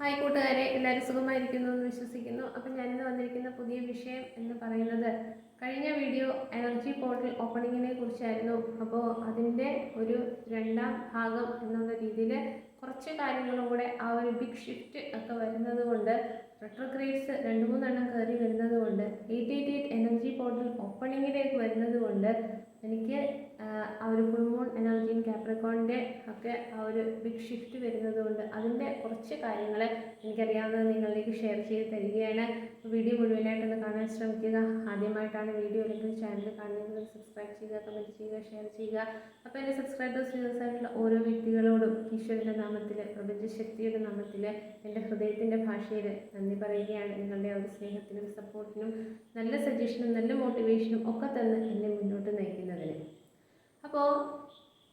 Hi കൂട്ടുകാരെ എല്ലാവരും സുഖമായിരിക്കുന്നു എന്ന് വിശ്വസിക്കുന്നു. അപ്പം ഞാനിന്ന് വന്നിരിക്കുന്ന പുതിയ വിഷയം എന്ന് പറയുന്നത് കഴിഞ്ഞ വീഡിയോ എനർജി പോർട്ടൽ ഓപ്പണിങ്ങിനെ കുറിച്ചായിരുന്നു. അപ്പോൾ അതിന്റെ ഒരു രണ്ടാം ഭാഗം എന്നുള്ള രീതിയിൽ കുറച്ച് കാര്യങ്ങളും കൂടെ ആ ഒരു ബിഗ് ഷിഫ്റ്റ് ഒക്കെ വരുന്നത് കൊണ്ട് റെട്രോഗ്രേഡ്സ് രണ്ട് മൂന്നെണ്ണം കയറി വരുന്നത് കൊണ്ട് eight eight eight energy portal ഓപ്പണിങ്ങിലേക്ക് വരുന്നത് കൊണ്ട് എനിക്ക് ആ ഒരു ഫുൾ മൂൺ എനർജിയും കാപ്രിക്കോണിന്റെ ഒക്കെ ആ ഒരു ബിഗ് ഷിഫ്റ്റ് വരുന്നത് കൊണ്ട് അതിന്റെ കുറച്ച് കാര്യങ്ങൾ എനിക്കറിയാവുന്നത് നിങ്ങളിലേക്ക് ഷെയർ ചെയ്ത് തരികയാണ്. വീഡിയോ മുഴുവനായിട്ടൊന്ന് കാണാൻ ശ്രമിക്കുക. ആദ്യമായിട്ടാണ് വീഡിയോ അല്ലെങ്കിൽ ചാനൽ കാണുന്നത് സബ്സ്ക്രൈബ് ചെയ്യുക കമന്റ് ചെയ്യുക ഷെയർ ചെയ്യുക. അപ്പോൾ എന്റെ സബ്സ്ക്രൈബേഴ്സ് ആയിട്ടുള്ള ഓരോ വ്യക്തികളോടും ഈശ്വരന്റെ നാമത്തിൽ പ്രപഞ്ചശക്തിയുടെ നാമത്തിൽ എന്റെ ഹൃദയത്തിന്റെ ഭാഷയിൽ നന്ദി പറയുകയാണ്. നിങ്ങളുടെ ആ ഒരു സ്നേഹത്തിനും സപ്പോർട്ടിനും നല്ല സജഷനും നല്ല മോട്ടിവേഷനും ഒക്കെ തന്ന് എന്നെ മുന്നോട്ട് നയിക്കുന്നതിന്. അപ്പോൾ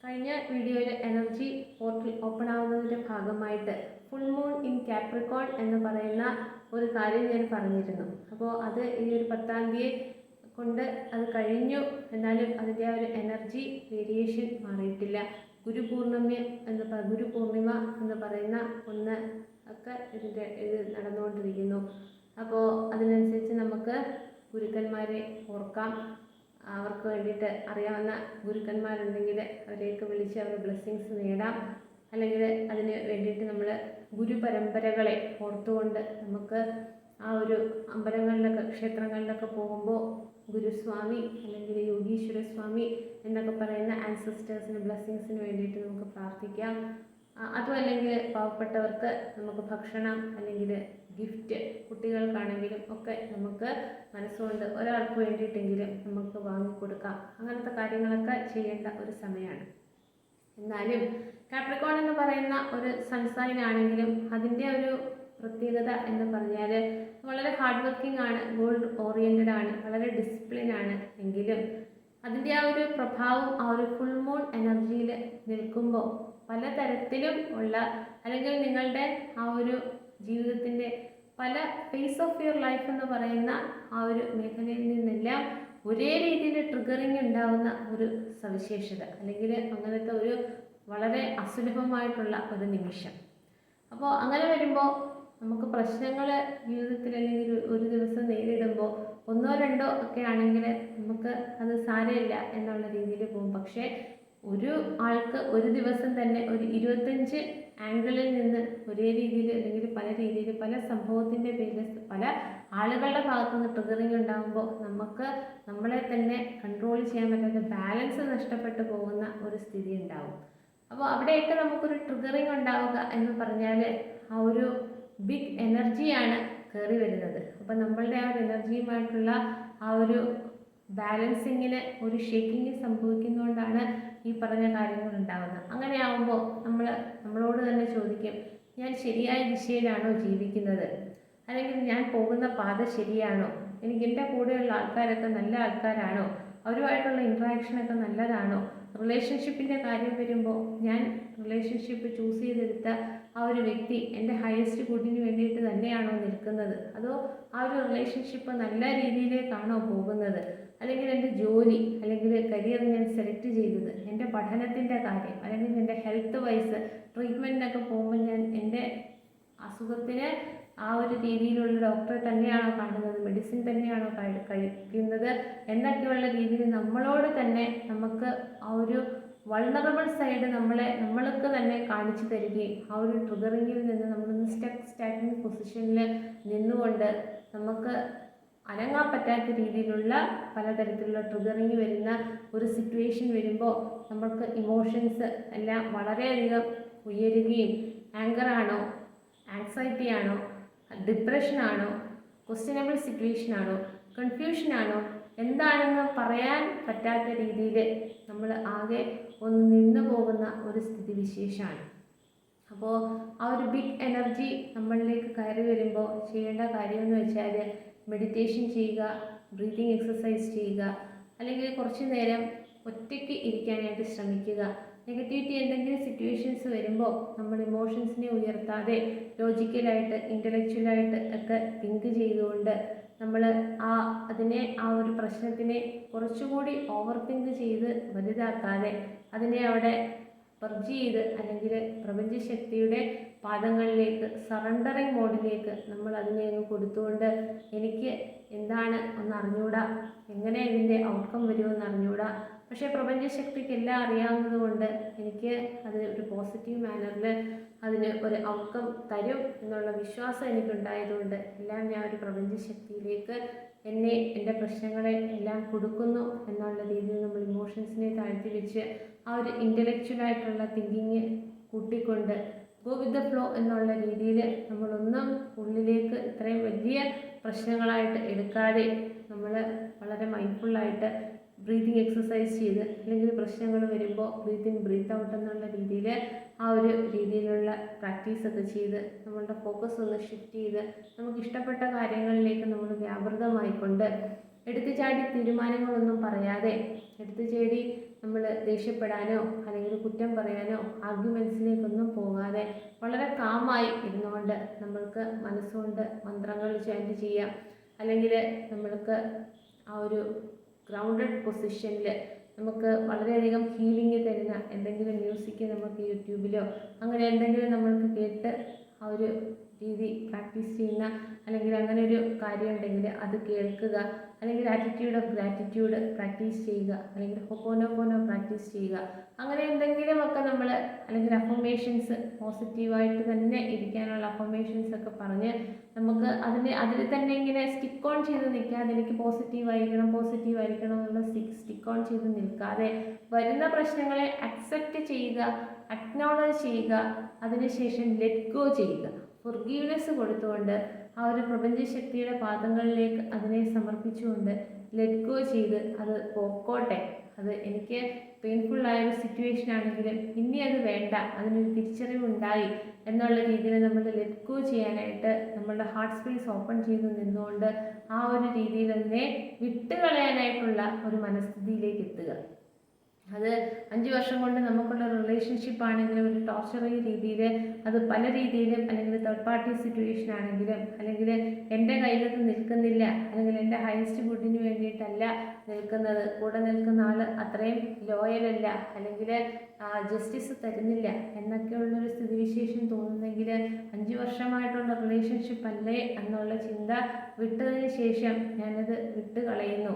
കഴിഞ്ഞ വീഡിയോയിൽ എനർജി പോർട്ടൽ ഓപ്പൺ ആവുന്നതിന്റെ ഭാഗമായിട്ട് ഫുൾ മൂൺ ഇൻ കാപ്രിക്കോൺ എന്ന് പറയുന്ന ഒരു കാര്യം ഞാൻ പറഞ്ഞിരുന്നു. അപ്പോൾ അത് ഈ ഒരു പത്താം തീയതി കൊണ്ട് അത് കഴിഞ്ഞു. എന്നാലും അതിന്റെ ആ ഒരു എനർജി വേരിയേഷൻ മാറിയിട്ടില്ല. ഗുരു പൂർണിമ എന്ന് പറ ഗുരു പൂർണിമ എന്ന് പറയുന്ന ഒന്ന് ഒക്കെ ഇതിന്റെ ഇത് നടന്നുകൊണ്ടിരിക്കുന്നു. അപ്പോൾ അതിനനുസരിച്ച് നമുക്ക് ഗുരുക്കന്മാരെ ഓർക്കാം. അവർക്ക് വേണ്ടിയിട്ട് അറിയാവുന്ന ഗുരുക്കന്മാരുണ്ടെങ്കിൽ അവരെയൊക്കെ വിളിച്ച് അവരുടെ ബ്ലെസ്സിങ്സ് നേടാം. അല്ലെങ്കിൽ അതിന് വേണ്ടിയിട്ട് നമ്മൾ ഗുരു ഗുരുപരമ്പരകളെ ഓർത്തുകൊണ്ട് നമുക്ക് ആ ഒരു അമ്പലങ്ങളിലൊക്കെ ക്ഷേത്രങ്ങളിലൊക്കെ പോകുമ്പോൾ ഗുരുസ്വാമി അല്ലെങ്കിൽ യോഗീശ്വര സ്വാമി എന്നൊക്കെ പറയുന്ന ആൻസിസ്റ്റേഴ്സിന് ബ്ലെസ്സിങ്സിന് വേണ്ടിയിട്ട് നമുക്ക് പ്രാർത്ഥിക്കാം. അതും അല്ലെങ്കിൽ പാവപ്പെട്ടവർക്ക് നമുക്ക് ഭക്ഷണം അല്ലെങ്കിൽ ഗിഫ്റ്റ് കുട്ടികൾക്കാണെങ്കിലും ഒക്കെ നമുക്ക് മനസ്സുകൊണ്ട് ഒരാൾക്ക് വേണ്ടിയിട്ടെങ്കിലും നമുക്ക് വാങ്ങിക്കൊടുക്കാം. അങ്ങനത്തെ കാര്യങ്ങളൊക്കെ ചെയ്യേണ്ട ഒരു സമയമാണ്. എന്നാലും കാപ്രിക്കോൺ എന്ന് പറയുന്ന ഒരു സൺസൈൻ ആണെങ്കിലും അതിന്റെ ഒരു പ്രത്യേകത എന്ന് പറഞ്ഞാൽ വളരെ ഹാർഡ് വർക്കിംഗ് ആണ് ഗോൾ ഓറിയന്റഡ് ആണ് വളരെ ഡിസിപ്ലിൻ ആണ് എങ്കിലും അതിന്റെ ആ ഒരു പ്രഭാവം ആ ഒരു ഫുൾ മൂൺ എനർജിയിൽ നിൽക്കുമ്പോൾ പലതരത്തിലും ഉള്ള അല്ലെങ്കിൽ നിങ്ങളുടെ ആ ഒരു ജീവിതത്തിന്റെ പല ഫേസ് ഓഫ് യുവർ ലൈഫ് എന്ന് പറയുന്ന ആ ഒരു മേഖലയിൽ നിന്നെല്ലാം ഒരേ രീതിയിൽ ട്രിഗറിങ് ഉണ്ടാവുന്ന ഒരു സവിശേഷത അല്ലെങ്കിൽ അങ്ങനത്തെ ഒരു വളരെ അസുലഭമായിട്ടുള്ള ഒരു നിമിഷം. അപ്പോൾ അങ്ങനെ വരുമ്പോൾ നമുക്ക് പ്രശ്നങ്ങൾ ജീവിതത്തിൽ അല്ലെങ്കിൽ ഒരു- ദിവസം നേരിടുമ്പോൾ ഒന്നോ രണ്ടോ ഒക്കെ ആണെങ്കിൽ നമുക്ക് അത് സാരമില്ല എന്നുള്ള രീതിയിൽ പോകും. പക്ഷേ ഒരു ആൾക്ക് ഒരു ദിവസം തന്നെ ഒരു ഇരുപത്തഞ്ച് ആംഗിളിൽ നിന്ന് ഒരേ രീതിയിൽ അല്ലെങ്കിൽ പല രീതിയിൽ പല സംഭവത്തിന്റെ പേരിൽ പല ആളുകളുടെ ഭാഗത്തു നിന്ന് ട്രിഗറിങ് ഉണ്ടാകുമ്പോൾ നമുക്ക് നമ്മളെ തന്നെ കൺട്രോൾ ചെയ്യാൻ പറ്റാത്ത ബാലൻസ് നഷ്ടപ്പെട്ടു പോകുന്ന ഒരു സ്ഥിതി ഉണ്ടാവും. അപ്പോൾ അവിടെയൊക്കെ നമുക്കൊരു ട്രിഗറിങ് ഉണ്ടാവുക എന്ന് പറഞ്ഞാൽ ആ ഒരു ബിഗ് എനർജിയാണ് കയറി വരുന്നത്. അപ്പോൾ നമ്മളുടെ ആ ഒരു എനർജിയുമായിട്ടുള്ള ആ ഒരു ബാലൻസിങ്ങിന് ഒരു ഷേക്കിങ് സംഭവിക്കുന്നതുകൊണ്ടാണ് ഈ പറഞ്ഞ കാര്യങ്ങൾ ഉണ്ടാകുന്നത് അങ്ങനെ ആവുമ്പോൾ നമ്മൾ നമ്മളോട് തന്നെ ചോദിക്കും ഞാൻ ശരിയായ ദിശയിലാണോ ജീവിക്കുന്നത്? അല്ലെങ്കിൽ ഞാൻ പോകുന്ന പാത ശരിയാണോ? എനിക്ക് എന്റെ കൂടെയുള്ള ആൾക്കാരൊക്കെ നല്ല ആൾക്കാരാണോ? അവരുമായിട്ടുള്ള ഇൻട്രാക്ഷനൊക്കെ നല്ലതാണോ? റിലേഷൻഷിപ്പിന്റെ കാര്യം വരുമ്പോൾ ഞാൻ റിലേഷൻഷിപ്പ് ചൂസ് ചെയ്തെടുത്ത ആ ഒരു വ്യക്തി എന്റെ ഹയസ്റ്റ് ഗുഡിന് വേണ്ടിയിട്ട് തന്നെയാണോ നിൽക്കുന്നത്? അതോ ആ ഒരു റിലേഷൻഷിപ്പ് നല്ല രീതിയിലേക്കാണോ പോകുന്നത്? അല്ലെങ്കിൽ എന്റെ ജോലി അല്ലെങ്കിൽ കരിയർ ഞാൻ സെലക്ട് ചെയ്തത് എന്റെ പഠനത്തിന്റെ കാര്യം അല്ലെങ്കിൽ എന്റെ ഹെൽത്ത് വൈസ് ട്രീറ്റ്മെന്റിനൊക്കെ പോകുമ്പോൾ ഞാൻ എന്റെ അസുഖത്തിന് ആ ഒരു രീതിയിലുള്ള ഡോക്ടറെ തന്നെയാണോ കാണുന്നത് മെഡിസിൻ തന്നെയാണോ കഴിക്കുന്നത് എന്നൊക്കെയുള്ള രീതിയിൽ നമ്മളോട് തന്നെ നമുക്ക് ആ ഒരു വൾണറബിൾ സൈഡ് നമ്മളെ നമ്മൾക്ക് തന്നെ കാണിച്ചു തരികയും ആ ഒരു ട്രിഗറിങ്ങിൽ നിന്ന് നമ്മളൊന്ന് സ്റ്റെപ്പ് സ്റ്റാറ്റിംഗ് പൊസിഷനിൽ നിന്നുകൊണ്ട് നമുക്ക് അനങ്ങാൻ പറ്റാത്ത രീതിയിലുള്ള പലതരത്തിലുള്ള ട്രിഗറിങ് വരുന്ന ഒരു സിറ്റുവേഷൻ വരുമ്പോൾ നമ്മൾക്ക് ഇമോഷൻസ് എല്ലാം വളരെയധികം ഉയരുകയും ആങ്കറാണോ ആങ്സൈറ്റി ആണോ ഡിപ്രഷൻ ആണോ ക്വസ്റ്റ്യനബിൾ സിറ്റുവേഷൻ ആണോ കൺഫ്യൂഷൻ ആണോ എന്താണെന്ന് പറയാൻ പറ്റാത്ത രീതിയിൽ നമ്മൾ ആകെ ഒന്ന് നിന്നു പോകുന്ന ഒരു സ്ഥിതിവിശേഷമാണ് അപ്പോൾ ആ ഒരു ബിഗ് എനർജി നമ്മളിലേക്ക് കയറി വരുമ്പോൾ ചെയ്യേണ്ട കാര്യമെന്ന് വെച്ചാൽ മെഡിറ്റേഷൻ ചെയ്യുക ബ്രീതിങ് എക്സസൈസ് ചെയ്യുക അല്ലെങ്കിൽ കുറച്ച് നേരം ഒറ്റയ്ക്ക് ഇരിക്കാനായിട്ട് ശ്രമിക്കുക. നെഗറ്റിവിറ്റി എന്തെങ്കിലും സിറ്റുവേഷൻസ് വരുമ്പോൾ നമ്മൾ ഇമോഷൻസിനെ ഉയർത്താതെ ലോജിക്കലായിട്ട് ഇന്റലക്ച്വലായിട്ട് ഒക്കെ തിങ്ക് ചെയ്തുകൊണ്ട് നമ്മൾ ആ അതിനെ ആ ഒരു പ്രശ്നത്തിനെ കുറച്ചുകൂടി ഓവർ തിങ്ക് ചെയ്ത് വലുതാക്കാതെ അതിനെ അവിടെ ചെയ്ത് അല്ലെങ്കിൽ പ്രപഞ്ചശക്തിയുടെ പാദങ്ങളിലേക്ക് സറണ്ടറിങ് മോഡിലേക്ക് നമ്മൾ അതിനെ കൊടുത്തുകൊണ്ട് എനിക്ക് എന്താണ് ഒന്ന് അറിഞ്ഞൂടാ? എങ്ങനെ ഇതിന്റെ ഔട്ട്കം വരുമെന്ന് അറിഞ്ഞൂടാ? പക്ഷേ പ്രപഞ്ചശക്തിക്ക് എല്ലാം അറിയാവുന്നത് കൊണ്ട് എനിക്ക് അത് ഒരു പോസിറ്റീവ് മാനറിൽ അതിന് ഒരു ഔട്ട്കം തരും എന്നുള്ള വിശ്വാസം എനിക്കുണ്ടായതുകൊണ്ട് എല്ലാം ഞാൻ ഒരു പ്രപഞ്ചശക്തിയിലേക്ക് എന്നെ എന്റെ പ്രശ്നങ്ങളെ എല്ലാം കൊടുക്കുന്നു എന്നുള്ള രീതിയിൽ നമ്മൾ ഇമോഷൻസിനെ താഴ്ത്തി വെച്ച് ആ ഒരു ഇന്റലക്ച്വലായിട്ടുള്ള തിങ്കിങ് കൂട്ടിക്കൊണ്ട് ഗോ വിത്ത് ദ ഫ്ലോ എന്നുള്ള രീതിയിൽ നമ്മളൊന്നും ഉള്ളിലേക്ക് ഇത്രയും വലിയ പ്രശ്നങ്ങളായിട്ട് എടുക്കാതെ നമ്മൾ വളരെ മൈൻഡ്ഫുള്ളായിട്ട് ബ്രീതിങ് എക്സസൈസ് ചെയ്ത് അല്ലെങ്കിൽ പ്രശ്നങ്ങൾ വരുമ്പോൾ ബ്രീത്ത് ബ്രീത്ത് ഔട്ട് എന്നുള്ള രീതിയിൽ ആ ഒരു രീതിയിലുള്ള പ്രാക്ടീസൊക്കെ ചെയ്ത് നമ്മളുടെ ഫോക്കസ് ഒന്ന് ഷിഫ്റ്റ് ചെയ്ത് നമുക്ക് ഇഷ്ടപ്പെട്ട കാര്യങ്ങളിലേക്ക് നമ്മൾ വ്യാപൃതമായിക്കൊണ്ട് എടുത്തു ചാടി തീരുമാനങ്ങളൊന്നും പറയാതെ എടുത്തു ചാടി നമ്മൾ ദേഷ്യപ്പെടാനോ അല്ലെങ്കിൽ കുറ്റം പറയാനോ ആർഗ്യുമെൻസിലേക്കൊന്നും പോകാതെ വളരെ കാമായി ഇരുന്നുകൊണ്ട് നമ്മൾക്ക് മനസ്സുകൊണ്ട് മന്ത്രങ്ങൾ ചാന്റ് ചെയ്യാം. അല്ലെങ്കിൽ നമ്മൾക്ക് ആ ഒരു ഗ്രൗണ്ടഡ് പൊസിഷനിൽ നമുക്ക് വളരെയധികം ഹീലിംഗ് തരുന്ന എന്തെങ്കിലും മ്യൂസിക് നമുക്ക് യൂട്യൂബിലോ അങ്ങനെ എന്തെങ്കിലും നമ്മൾക്ക് കേട്ട് ആ ഒരു രീതി പ്രാക്ടീസ് ചെയ്യുന്ന അല്ലെങ്കിൽ അങ്ങനെ ഒരു കാര്യം ഉണ്ടെങ്കിൽ അത് കേൾക്കുക. അല്ലെങ്കിൽ ആറ്റിറ്റ്യൂഡ് ഓഫ് ഗ്രാറ്റിറ്റ്യൂഡ് പ്രാക്ടീസ് ചെയ്യുക അല്ലെങ്കിൽ ഹൊപ്പോനോപ്പോനോ പ്രാക്ടീസ് ചെയ്യുക. അങ്ങനെ എന്തെങ്കിലുമൊക്കെ നമ്മൾ അല്ലെങ്കിൽ അഫർമേഷൻസ് പോസിറ്റീവായിട്ട് തന്നെ ഇരിക്കാനുള്ള അഫർമേഷൻസ് ഒക്കെ പറഞ്ഞ് നമുക്ക് അതിനെ അതിൽ തന്നെ ഇങ്ങനെ സ്റ്റിക്ക് ഓൺ ചെയ്ത് നിൽക്കാതെ എനിക്ക് പോസിറ്റീവ് ആയിരിക്കണം പോസിറ്റീവ് ആയിരിക്കണം എന്നുള്ള സ്റ്റിക്ക് സ്റ്റിക്ക് ഓൺ ചെയ്ത് നിൽക്കാതെ വരുന്ന പ്രശ്നങ്ങളെ അക്സെപ്റ്റ് ചെയ്യുക അക്നോളജ് ചെയ്യുക അതിനുശേഷം ലെറ്റ് ഗോ ചെയ്യുക. ഫുർഗീവ്നെസ് കൊടുത്തുകൊണ്ട് ആ ഒരു പ്രപഞ്ചശക്തിയുടെ പാദങ്ങളിലേക്ക് അതിനെ സമർപ്പിച്ചുകൊണ്ട് ലെറ്റ് ഗോ ചെയ്ത് അത് പോക്കോട്ടെ. അത് എനിക്ക് പെയിൻഫുള്ളായ ഒരു സിറ്റുവേഷൻ ആണെങ്കിലും ഇനി അത് വേണ്ട അതിനൊരു തിരിച്ചറിവുണ്ടായി എന്നുള്ള രീതിയിൽ നമ്മൾ ലെറ്റ് ഗോ ചെയ്യാനായിട്ട് നമ്മളുടെ ഹാർട്ട് സ്പേസ് ഓപ്പൺ ചെയ്ത് നിന്നുകൊണ്ട് ആ ഒരു രീതിയിൽ തന്നെ വിട്ടുകളയാനായിട്ടുള്ള ഒരു മനസ്ഥിതിയിലേക്ക് എത്തുക. അത് അഞ്ച് വർഷം കൊണ്ട് നമുക്കുള്ള റിലേഷൻഷിപ്പ് ആണെങ്കിലും ഒരു ടോർച്ചറിങ് രീതിയിൽ അത് പല രീതിയിലും അല്ലെങ്കിൽ തേർഡ് പാർട്ടി സിറ്റുവേഷൻ ആണെങ്കിലും അല്ലെങ്കിൽ എന്റെ കയ്യിലത് നിൽക്കുന്നില്ല അല്ലെങ്കിൽ എന്റെ ഹയസ്റ്റ് ഗുഡിന് വേണ്ടിയിട്ടല്ല നിൽക്കുന്നത്. കൂടെ നിൽക്കുന്ന ആൾ അത്രയും ലോയലല്ല അല്ലെങ്കിൽ ജസ്റ്റിസ് തരുന്നില്ല എന്നൊക്കെയുള്ളൊരു സ്ഥിതിവിശേഷം തോന്നുന്നെങ്കിൽ അഞ്ച് വർഷമായിട്ടുള്ള റിലേഷൻഷിപ്പ് അല്ലേ എന്നുള്ള ചിന്ത വിട്ടതിന് ശേഷം ഞാനത് വിട്ട് കളയുന്നു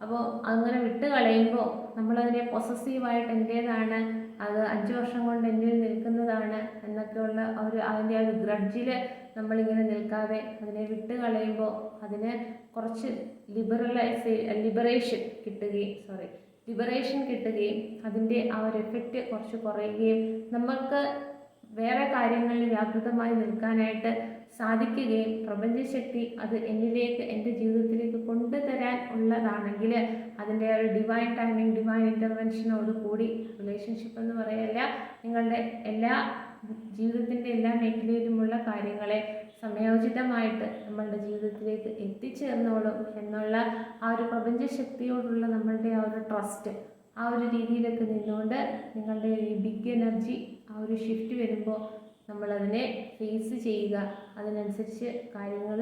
അപ്പോൾ അങ്ങനെ വിട്ട് കളയുമ്പോൾ നമ്മളതിനെ പൊസസീവായിട്ട് എന്റേതാണ് അത് അഞ്ച് വർഷം കൊണ്ട് എന്നിൽ നിൽക്കുന്നതാണ് എന്നൊക്കെയുള്ള ഒരു അതിന്റെ ആ ഒരു ഗ്രഡ്ജിൽ നമ്മളിങ്ങനെ നിൽക്കാതെ അതിനെ വിട്ട് കളയുമ്പോൾ അതിന് കുറച്ച് ലിബറലൈസ് ലിബറേഷൻ കിട്ടുകയും സോറി ലിബറേഷൻ കിട്ടുകയും അതിന്റെ ആ ഒരു എഫക്റ്റ് കുറച്ച് കുറയുകയും നമ്മൾക്ക് വേറെ കാര്യങ്ങളിൽ വ്യാപൃതമായി നിൽക്കാനായിട്ട് സാധിക്കുകയും പ്രപഞ്ചശക്തി അത് എന്നിലേക്ക് എന്റെ ജീവിതത്തിലേക്ക് കൊണ്ടുതരാൻ ഉള്ളതാണെങ്കിൽ അതിന്റെ ഒരു ഡിവൈൻ ടൈമിംഗ് ഡിവൈൻ ഇന്റർവെൻഷനോട് കൂടി റിലേഷൻഷിപ്പ് എന്ന് പറയല്ല നിങ്ങളുടെ എല്ലാ ജീവിതത്തിന്റെ എല്ലാ മേഖലയിലുമുള്ള കാര്യങ്ങളെ സമയോചിതമായിട്ട് നമ്മളുടെ ജീവിതത്തിലേക്ക് എത്തിച്ചേർന്നോളും എന്നുള്ള ആ ഒരു പ്രപഞ്ചശക്തിയോടുള്ള നമ്മളുടെ ആ ഒരു ട്രസ്റ്റ് ആ ഒരു രീതിയിലൊക്കെ നിന്നുകൊണ്ട് നിങ്ങളുടെ ബിഗ് എനർജി ആ ഒരു ഷിഫ്റ്റ് വരുമ്പോൾ നമ്മളതിനെ ഫേസ് ചെയ്യുക. അതിനനുസരിച്ച് കാര്യങ്ങൾ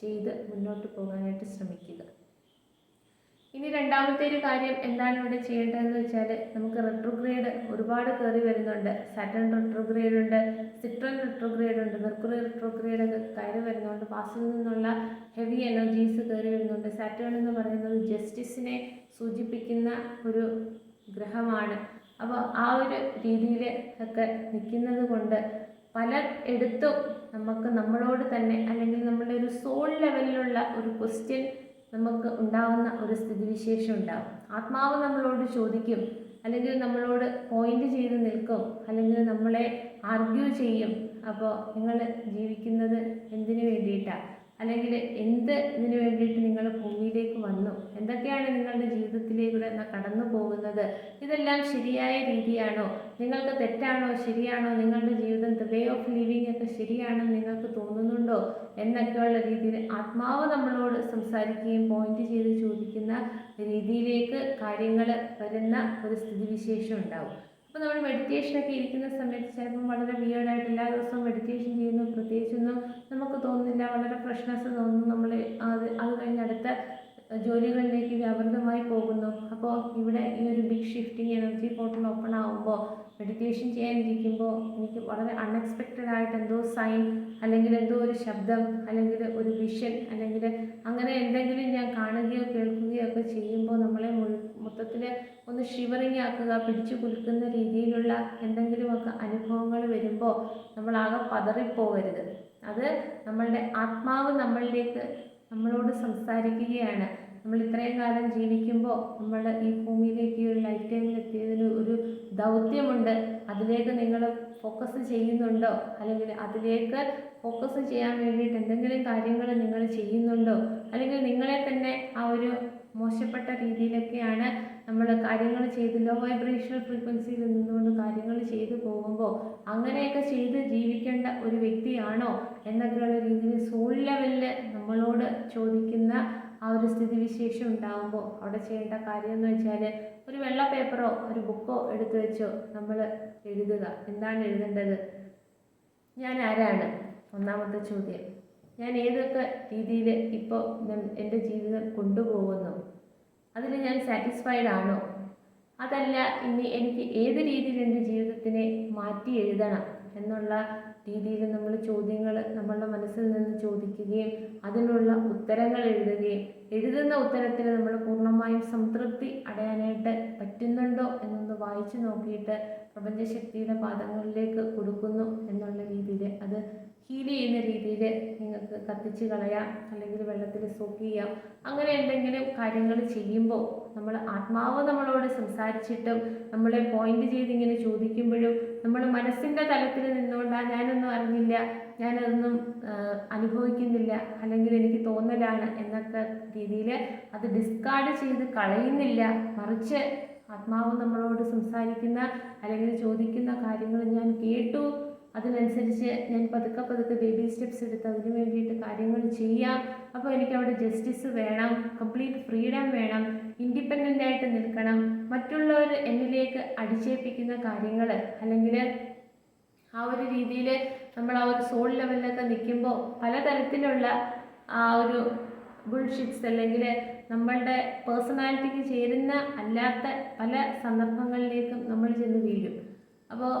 ചെയ്ത് മുന്നോട്ട് പോകാനായിട്ട് ശ്രമിക്കുക. ഇനി രണ്ടാമത്തെ ഒരു കാര്യം എന്താണ് ഇവിടെ ചെയ്യേണ്ടതെന്ന് വെച്ചാൽ നമുക്ക് റിട്രോഗ്രേഡ് ഒരുപാട് കയറി വരുന്നുണ്ട്. സാറ്റൺ റിട്രോഗ്രേഡ് ഉണ്ട് സിട്രൽ റിട്രോഗ്രേഡ് ഉണ്ട് മെർക്കുറി റിട്രോഗ്രേഡ് കയറി വരുന്നുണ്ട്. പാസിൽ നിന്നുള്ള ഹെവി എനർജീസ് കയറി വരുന്നുണ്ട്. സാറ്റേൺ എന്ന് പറയുന്നത് ജസ്റ്റിസിനെ സൂചിപ്പിക്കുന്ന ഒരു ഗ്രഹമാണ്. അപ്പോൾ ആ ഒരു രീതിയിൽ ഒക്കെ നിൽക്കുന്നത് കൊണ്ട് പല എടുത്തും നമുക്ക് നമ്മളോട് തന്നെ അല്ലെങ്കിൽ നമ്മുടെ ഒരു സോൾ ലെവലിലുള്ള ഒരു ക്വസ്റ്റ്യൻ നമുക്ക് ഉണ്ടാവുന്ന ഒരു സ്ഥിതിവിശേഷം ഉണ്ടാവും. ആത്മാവ് നമ്മളോട് ചോദിക്കും അല്ലെങ്കിൽ നമ്മളോട് പോയിന്റ് ചെയ്ത് നിൽക്കും അല്ലെങ്കിൽ നമ്മളെ ആർഗ്യൂ ചെയ്യും. അപ്പോൾ നിങ്ങൾ ജീവിക്കുന്നത് എന്തിനു വേണ്ടിയിട്ടാണ് അല്ലെങ്കിൽ എന്ത് ഇതിനു വേണ്ടിയിട്ട് നിങ്ങൾ ഭൂമിയിലേക്ക് വന്നു? എന്തൊക്കെയാണ് നിങ്ങളുടെ ജീവിതത്തിലേക്കൂടെ കടന്നു പോകുന്നത്? ഇതെല്ലാം ശരിയായ രീതിയാണോ? നിങ്ങൾക്ക് തെറ്റാണോ? ശരിയാണോ? നിങ്ങളുടെ ജീവിതം ദ വേ ഓഫ് ലിവിങ് ഒക്കെ ശരിയാണോ നിങ്ങൾക്ക് തോന്നുന്നുണ്ടോ? എന്നൊക്കെയുള്ള രീതിയിൽ ആത്മാവ് നമ്മളോട് സംസാരിക്കുകയും പോയിന്റ് ചെയ്ത് ചോദിക്കുന്ന രീതിയിലേക്ക് കാര്യങ്ങൾ വരുന്ന ഒരു സ്ഥിതിവിശേഷം ഉണ്ടാവും. അപ്പോൾ നമ്മൾ മെഡിറ്റേഷനൊക്കെ ഇരിക്കുന്ന സമയത്ത് ചിലപ്പം വളരെ വിയേർഡായിട്ട് എല്ലാ ദിവസവും മെഡിറ്റേഷൻ ചെയ്യുന്നു പ്രത്യേകിച്ചൊന്നും നമുക്ക് തോന്നുന്നില്ല വളരെ ഫ്രഷ്നെസ് തോന്നുന്നു നമ്മൾ അത് അത് കഴിഞ്ഞ് അടുത്ത ജോലികളിലേക്ക് വ്യാപൃതമായി പോകുന്നു. അപ്പോൾ ഇവിടെ ഈ ഒരു big shifting energy portal open ആകുമ്പോൾ മെഡിറ്റേഷൻ ചെയ്യാനിരിക്കുമ്പോൾ എനിക്ക് വളരെ അൺഎക്സ്പെക്റ്റഡ് ആയിട്ട് എന്തോ സൈൻ അല്ലെങ്കിൽ എന്തോ ഒരു ശബ്ദം അല്ലെങ്കിൽ ഒരു വിഷൻ അല്ലെങ്കിൽ അങ്ങനെ എന്തെങ്കിലും ഞാൻ കാണുകയോ കേൾക്കുകയോ ഒക്കെ ചെയ്യുമ്പോൾ നമ്മളെ മൊത്തത്തിൽ ഒന്ന് ഷിവറിങ് ആക്കുക പിടിച്ചു കുലുക്കുന്ന രീതിയിലുള്ള എന്തെങ്കിലുമൊക്കെ അനുഭവങ്ങൾ വരുമ്പോൾ നമ്മളാകെ പതറിപ്പോകരുത്. അത് നമ്മളുടെ ആത്മാവ് നമ്മളിലേക്ക് നമ്മളോട് സംസാരിക്കുകയാണ്. നമ്മൾ ഇത്രയും കാലം ജീവിക്കുമ്പോൾ നമ്മൾ ഈ ഭൂമിയിലേക്ക് ഈ ഒരു ലൈഫ് ടൈമിൽ എത്തിയതിന് ഒരു ദൗത്യമുണ്ട്. അതിലേക്ക് നിങ്ങൾ ഫോക്കസ് ചെയ്യുന്നുണ്ടോ? അല്ലെങ്കിൽ അതിലേക്ക് ഫോക്കസ് ചെയ്യാൻ വേണ്ടിയിട്ട് എന്തെങ്കിലും കാര്യങ്ങൾ നിങ്ങൾ ചെയ്യുന്നുണ്ടോ? അല്ലെങ്കിൽ നിങ്ങളെ തന്നെ ആ ഒരു മോശപ്പെട്ട രീതിയിലൊക്കെയാണ് നമ്മൾ കാര്യങ്ങൾ ചെയ്ത് ലോ വൈബ്രേഷണൽ ഫ്രീക്വൻസിയിൽ നിന്നുകൊണ്ട് കാര്യങ്ങൾ ചെയ്തു പോകുമ്പോൾ അങ്ങനെയൊക്കെ ചെയ്ത് ജീവിക്കേണ്ട ഒരു വ്യക്തിയാണോ എന്നൊക്കെയുള്ള രീതിയിൽ സോൾ ലെവലിൽ നമ്മളോട് ചോദിക്കുന്ന ആ ഒരു സ്ഥിതിവിശേഷം ഉണ്ടാകുമ്പോൾ അവിടെ ചെയ്യേണ്ട കാര്യം എന്ന് വെച്ചാൽ ഒരു വെള്ള പേപ്പറോ ഒരു ബുക്കോ എടുത്തു വെച്ചോ നമ്മൾ എഴുതുക. എന്താണ് എഴുതേണ്ടത്? ഞാൻ ആരാണ്? ഒന്നാമത്തെ ചോദ്യം. ഞാൻ ഏതൊക്കെ രീതിയിൽ ഇപ്പോൾ എന്റെ ജീവിതം കൊണ്ടുപോകുന്നു? അതിൽ ഞാൻ സാറ്റിസ്ഫൈഡ് ആണോ? അതല്ല ഇനി എനിക്ക് ഏത് രീതിയിൽ എന്റെ ജീവിതത്തിനെ മാറ്റി എഴുതണം എന്നുള്ള രീതിയിൽ നമ്മൾ ചോദ്യങ്ങൾ നമ്മളുടെ മനസ്സിൽ നിന്ന് ചോദിക്കുകയും അതിനുള്ള ഉത്തരങ്ങൾ എഴുതുകയും എഴുതുന്ന ഉത്തരത്തിൽ നമ്മൾ പൂർണമായും സംതൃപ്തി അടയാനായിട്ട് പറ്റുന്നുണ്ടോ എന്നൊന്ന് വായിച്ചു നോക്കിയിട്ട് പ്രപഞ്ചശക്തിയുടെ പാദങ്ങളിലേക്ക് കൊടുക്കുന്നു എന്നുള്ള രീതിയിൽ അത് ഹീൽ ചെയ്യുന്ന രീതിയിൽ നിങ്ങൾക്ക് കത്തിച്ച് കളയാം അല്ലെങ്കിൽ വെള്ളത്തിൽ സോക്ക് ചെയ്യാം. അങ്ങനെ എന്തെങ്കിലും കാര്യങ്ങൾ ചെയ്യുമ്പോൾ നമ്മൾ ആത്മാവ് നമ്മളോട് സംസാരിച്ചിട്ടും നമ്മളെ പോയിന്റ് ചെയ്ത് ഇങ്ങനെ ചോദിക്കുമ്പോഴും നമ്മൾ മനസ്സിന്റെ തലത്തിൽ നിന്നുകൊണ്ടാണ് ഞാനൊന്നും അറിഞ്ഞില്ല ഞാനതൊന്നും അനുഭവിക്കുന്നില്ല അല്ലെങ്കിൽ എനിക്ക് തോന്നലാണ് എന്നൊക്കെ രീതിയിൽ അത് ഡിസ്കാർഡ് ചെയ്ത് കളയുന്നില്ല. മറിച്ച് ആത്മാവ് നമ്മളോട് സംസാരിക്കുന്ന അല്ലെങ്കിൽ ചോദിക്കുന്ന കാര്യങ്ങൾ ഞാൻ കേട്ടു. അതിനനുസരിച്ച് ഞാൻ പതുക്കെ പതുക്കെ ബേബി സ്റ്റെപ്സ് എടുത്ത് അതിന് വേണ്ടിയിട്ട് കാര്യങ്ങൾ ചെയ്യാം. അപ്പോൾ എനിക്ക് അവിടെ ജസ്റ്റിസ് വേണം കംപ്ലീറ്റ് ഫ്രീഡം വേണം ഇൻഡിപെൻഡന്റ് ആയിട്ട് നിൽക്കണം. മറ്റുള്ളവർ എന്നിലേക്ക് അടിച്ചേൽപ്പിക്കുന്ന കാര്യങ്ങൾ അല്ലെങ്കിൽ ആ ഒരു രീതിയിൽ നമ്മൾ ആ ഒരു സോൾ ലെവലിലൊക്കെ നിൽക്കുമ്പോൾ പലതരത്തിലുള്ള ആ ഒരു ബുൾഷിറ്റ്സ് അല്ലെങ്കിൽ നമ്മളുടെ പേഴ്സണാലിറ്റിക്ക് ചേരുന്ന അല്ലാത്ത പല സന്ദർഭങ്ങളിലേക്കും നമ്മൾ ചെന്ന് വീഴും. അപ്പോൾ